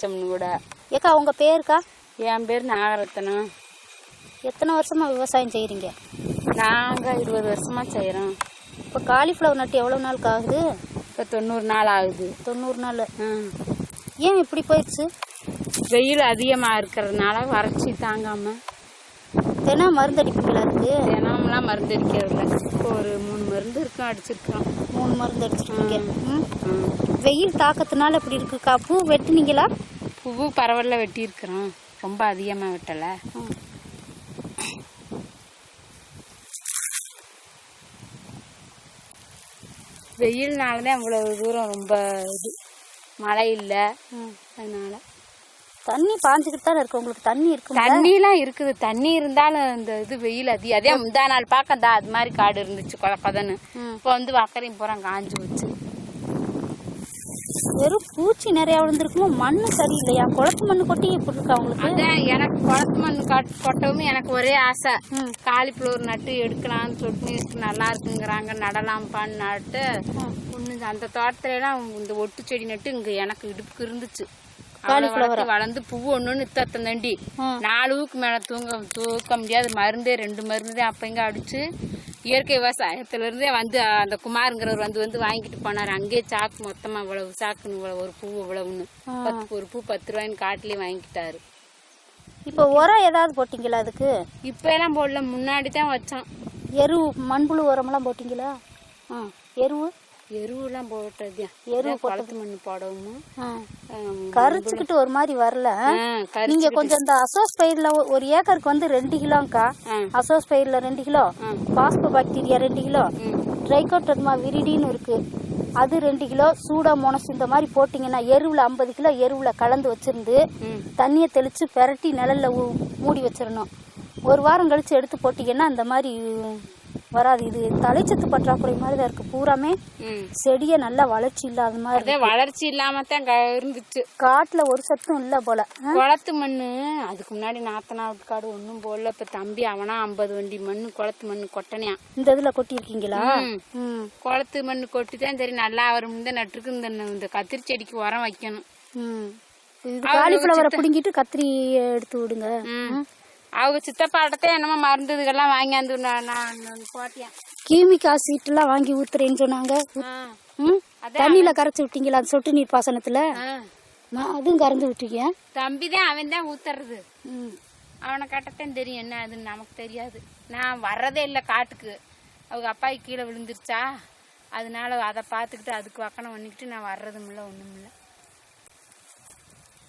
வச்சோம்னு கூட. ஏக்கா உங்க பேருக்கா? என் பேர் நாகரத்னம் எத்தனை வருஷமா விவசாயம் செய்றீங்க? நாங்கள் இருபது வருஷமா செய்கிறோம் இப்போ காலிஃப்ளவர் நட்டு எவ்வளோ நாளுக்கு ஆகுது? இப்போ தொண்ணூறு நாள் ஆகுது. தொண்ணூறு நாள். ஏன் இப்படி போயிடுச்சு? வெயில் அதிகமாக இருக்கிறதுனால வறட்சி தாங்காமல் தினம் மருந்து அடிப்பீங்களா இருக்கு தினம்லாம் மருந்து அடிக்கிறதில்ல இப்போ ஒரு மூணு மருந்து இருக்கும் அடிச்சிருக்கோம் மூணு மருந்து அடிச்சிருக்கீங்க. ம். வெயில் தாக்கத்தினால இப்படி இருக்குக்கா? பூ வெட்டுனீங்களா? பூவு பரவல்ல வெட்டியிருக்கிறோம். ரொம்ப அதிகமாக வெட்டலை. வெயில்னால தான் இவ்வளவு தூரம் ரொம்ப இது. மழை இல்லை. அதனால. தண்ணி பாஞ்சுக்கிட்டு தானே இருக்கு? உங்களுக்கு தண்ணி இருக்கு தண்ணிலாம் இருக்குது. தண்ணி இருந்தாலும் இந்த இது வெயில் அதிகம். அதே முந்தா நாள் பார்க்க தான் அது மாதிரி காடு இருந்துச்சு கொத கொதன்னு. இப்போ வந்து வக்கரையும் பூரா காஞ்சு வச்சு வெறும் பூச்சி நிறைய விழுந்திருக்குமோ? மண்ணு சரியில்லையா? குளத்து மண்ணு கொட்டி இப்படி இருக்கா உங்களுக்கு? அதான் எனக்கு குளத்து மண் கொட்- கொட்டவும் எனக்கு ஒரே ஆசை. காலிஃப்ளவர் நட்டு எடுக்கலாம்னு சொல்லிட்டு நல்லா இருக்குங்கிறாங்க. நடலாம்ப்பான்னு நட்டு. ஒண்ணு அந்த தோட்டத்துல எல்லாம் இந்த ஒட்டு செடி நட்டு இங்க எனக்கு இடுப்புக்கு இருந்துச்சு. வளர்த்து வளர்ந்து பூ ஒண்ணு நித்தத்தம் தண்டி ம். நாலு ஊக்கு மேல தூங்க தூக்க முடியாது. மருந்தே ரெண்டு மருந்து தான் அப்ப இங்க அடிச்சு இயற்கை விவசாயத்துல இருந்தே வந்து அந்த குமாருங்கிறவர் வந்து வந்து வாங்கிட்டு போனாரு. அங்கேயே சாக்கு மொத்தமா இவ்வளவு சாக்குன்னு இவ்வளவு ஒரு பூ இவ்வளவுன்னு. பத்து ஒரு பூ பத்து ரூபாய்ன்னு காட்டுலயே வாங்கிட்டாரு இப்போ உரம் ஏதாவது போட்டீங்களா அதுக்கு? இப்ப எல்லாம் போடல. முன்னாடி தான் வச்சோம் எரு மண்புழு உரமெல்லாம் போட்டீங்களா? ஆ. எருவு? எருவெல்லாம் போட்டது எரு குளத்து மண் போடவும் கரிச்சுக்கிட்டு ஒரு மாதிரி வரல நீங்க கொஞ்சம் இந்த அசோஸ் பயிர்ல ஒரு ஏக்கருக்கு வந்து ரெண்டு கிலோங்கக்கா ஆ. அசோஸ் பயிர்ல ரெண்டு கிலோ. பாஸ்போ பாக்டீரியா ரெண்டு கிலோ. ட்ரைகோட்டர்மா விரிடின்னு இருக்கு அது ரெண்டு கிலோ சூடாமோனஸ் இந்த மாதிரி போட்டிங்கன்னா எருவில் ஐம்பது கிலோ எருவில் கலந்து வச்சிருந்து. தண்ணியை தெளித்து பெரட்டி நிழல்ல மூடி வச்சிடணும் ஒரு வாரம் கழிச்சு எடுத்து போட்டிங்கன்னா இந்த மாதிரி வராது. இது தலைச்சத்து பற்றாக்குறை மாதிரி தான் இருக்கு. பூராமே. செடியை நல்லா வளர்ச்சி இல்லாத மாதிரி வளர்ச்சி இல்லாம தான் இருந்துச்சு. காட்டுல ஒரு சத்தும் இல்லை போல? குளத்து மண்ணு அதுக்கு முன்னாடி நாத்தனா காடு ஒன்றும் போடல. இப்ப தம்பி அவனா ஐம்பது வண்டி மண்ணு குளத்து மண்ணு கொட்டனையா. இந்த இதுல கொட்டியிருக்கீங்களா? ம். ம். குளத்து மண்ணு கொட்டி தான் சரி நல்லா வரும் இந்த நட்டுருக்கு. இந்த இந்த கத்திரி செடிக்கு உரம் வைக்கணும். காலிஃப்ளவரை பிடுங்கிட்டு கத்திரி எடுத்து விடுங்க. அவங்க சித்தப்பாட்டத்தை என்னமோ மருந்து இதுக்கெல்லாம் வாங்கியாந்து நான் போட்டியேன் கீமிக்கா சீட்டெல்லாம் வாங்கி ஊத்துறேன்னு சொன்னாங்க. தண்ணியில கரைச்சி விட்டீங்களா? அந்த சொட்டு நீர் பாசனத்துல? அதுவும் கறந்து விட்டீங்க தம்பி தான் அவன் தான் ஊத்துறது. ம். அவனை கட்டத்தான் தெரியும். என்ன அதுன்னு நமக்கு தெரியாது. நான் வர்றதே இல்லை காட்டுக்கு. அவங்க அப்பாய்க்கு கீழே விழுந்துருச்சா? அதனால அதை பார்த்துக்கிட்டு அதுக்கு வக்கணம் பண்ணிக்கிட்டு நான் வர்றதும் இல்லை ஒன்றும் இல்லை